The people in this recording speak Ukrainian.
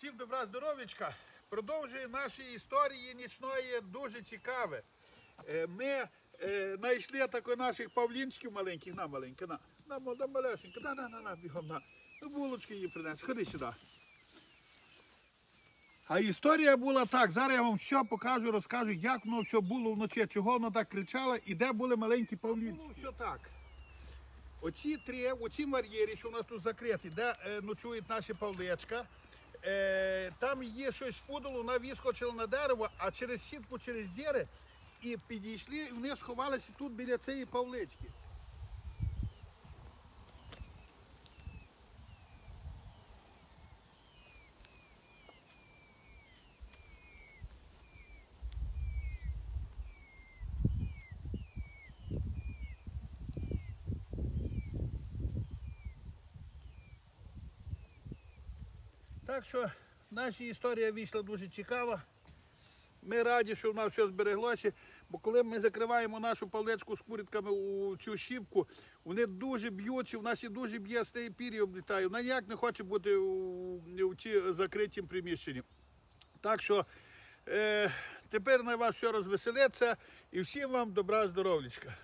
Всім добра здоров'ячка. Продовжує наші історії нічної дуже цікаве. Е, Ми е, знайшли тако наших павлінчиків маленьких, на маленька, на, на, на малесенька, на, на, на, на, бігом, на. Ну, булочки її принес, ходи сюди. А історія була так. Зараз я вам все покажу, розкажу, як воно все було вночі, чого воно так кричало і де були маленькі павлінчики. Було все так. Оці три, оці бар'єрі, що у нас тут закриті, де е, ночують наші павлечка, е, там є щось спудало, вона вискочила на дерево, а через сітку, через діри і підійшли, і вони сховалися тут біля цієї павлички. Так що наша історія вийшла дуже цікава. Ми раді, що в нас все збереглося, бо коли ми закриваємо нашу павлечку з курітками у цю щіпку, вони дуже б'ються, в нас і дуже б'є з тієї пір'ї облітає. Вона ніяк не хоче бути у, у ці закритім приміщенні. Так що е, тепер на вас все розвеселиться і всім вам добра здоров'ячка.